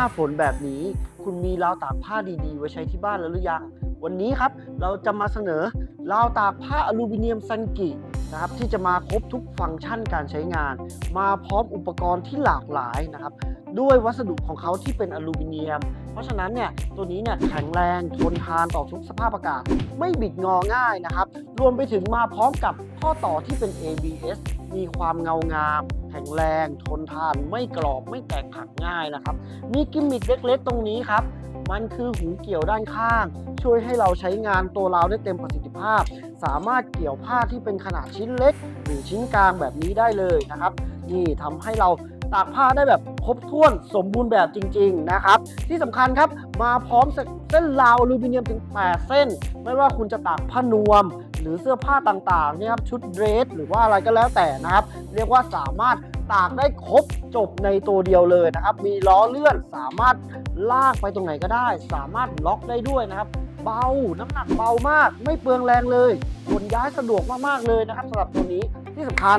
าฝนแบบนี้ คุณมีราวตากผ้าดีๆ ไว้ใช้ที่บ้านแล้วหรือยัง วันนี้ครับเราจะมาเสนอราวตากผ้าอลูมิเนียมซันกินะครับที่จะมาครบทุกฟังก์ชันการใช้งาน มาพร้อมอุปกรณ์ที่หลากหลายนะครับด้วยวัสดุของเขาที่เป็นอลูมิเนียม เพราะฉะนั้นเนี่ยตัวนี้เนี่ยแข็งแรงทนทานต่อทุกสภาพอากาศ ไม่บิดงอง่ายนะครับ รวมไปถึงมาพร้อมกับข้อต่อที่เป็น ABS มีความเงางาม แข็งแรง ทนทานไม่กรอบไม่แตกหักง่ายนะครับ มีกิมมิคเล็กๆ ตรงนี้ครับ มันคือหูเกี่ยวด้านข้าง ช่วยให้เราใช้งานตัวเราได้เต็มประสิทธิภาพ สามารถเกี่ยวผ้าที่เป็นขนาดชิ้นเล็ก หรือชิ้นกลางแบบนี้ได้เลยนะครับ นี่ทำให้เรา ตากผ้าได้แบบครบถ้วนสมบูรณ์แบบจริง ๆ นะครับ ที่สำคัญครับมาพร้อมเส้นราวอลูมิเนียมถึง 8 เส้น ไม่ว่าคุณจะตากผ้านวม หรือเสื้อผ้าต่างๆเนี่ยครับชุดเดรส หรือว่าอะไรก็แล้วแต่นะครับ เรียกว่าสามารถตากได้ครบจบในตัวเดียวเลยนะครับ มีล้อเลื่อนสามารถลากไปตรงไหนก็ได้ สามารถล็อกได้ด้วยนะครับ เบาน้ำหนักเบามาก ไม่เปลืองแรงเลยขนย้ายสะดวกมากๆเลยนะครับสำหรับตัวนี้ที่สำคัญ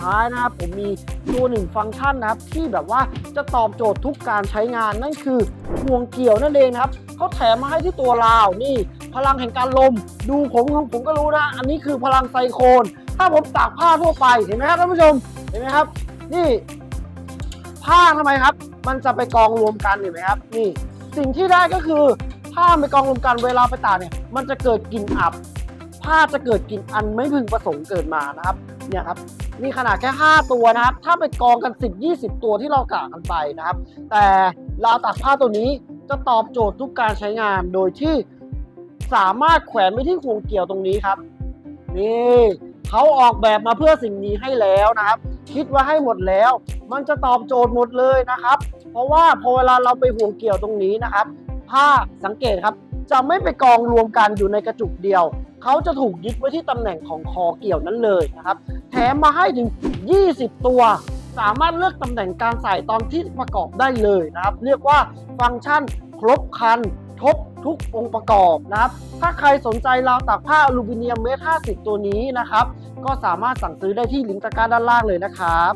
ท้ายนะครับผมมีตัวหนึ่งฟังก์ชันนะครับที่แบบว่าจะตอบโจทย์ทุกการใช้งานนั่นคือห่วงเกี่ยวนั่นเองนะครับเขาแถมมาให้ที่ตัวราวนี่ พลังแห่งการลม ดูผมของผมก็รู้นะ อันนี้คือพลังไซโครนถ้าผมตากผ้าทั่วไปเห็นไหมครับท่านผู้ชมเห็นไหมครับ นี่ผ้าทำไมครับ มันจะไปกองรวมกันเห็นไหมครับ นี่สิ่งที่ได้ก็คือผ้าไปกองรวมกันเวลาไปตากเนี่ย มันจะเกิดกลิ่นอับ ผ้าจะเกิดกลิ่นอันไม่พึงประสงค์เกิดมานะครับเนี่ยครับนี่ขนาดแค่ 5 ตัวนะครับ ถ้าไปกองกัน 10 20 ตัวที่เรากะกันไปนะครับ แต่ราวตากผ้าตัวนี้จะตอบโจทย์ทุกการใช้งานโดยที่สามารถแขวนไว้ที่ห่วงเกี่ยวตรงนี้ครับ นี่เขาออกแบบมาเพื่อสิ่งนี้ให้แล้วนะครับ คิดว่าให้หมดแล้ว มันจะตอบโจทย์หมดเลยนะครับ เพราะว่าพอเวลาเราไปห่วงเกี่ยวตรงนี้นะครับ ผ้าสังเกตครับ จะไม่ไปกองรวมกันอยู่ในกระจุกเดียวเขาจะถูกยึดไว้ที่ตำแหน่งของคอเกี่ยวนั้นเลยนะครับ แถมมาให้ถึง 20 ตัว สามารถเลือกตำแหน่งการใส่ตอนที่ประกอบได้เลยนะครับ เรียกว่าฟังก์ชันครบคันทบทุกองค์ประกอบนะครับ ถ้าใครสนใจราวตากผ้าอลูมิเนียมเมตร50 ตัวนี้นะครับ ก็สามารถสั่งซื้อได้ที่ลิงก์ตะกร้าด้านล่างเลยนะครับ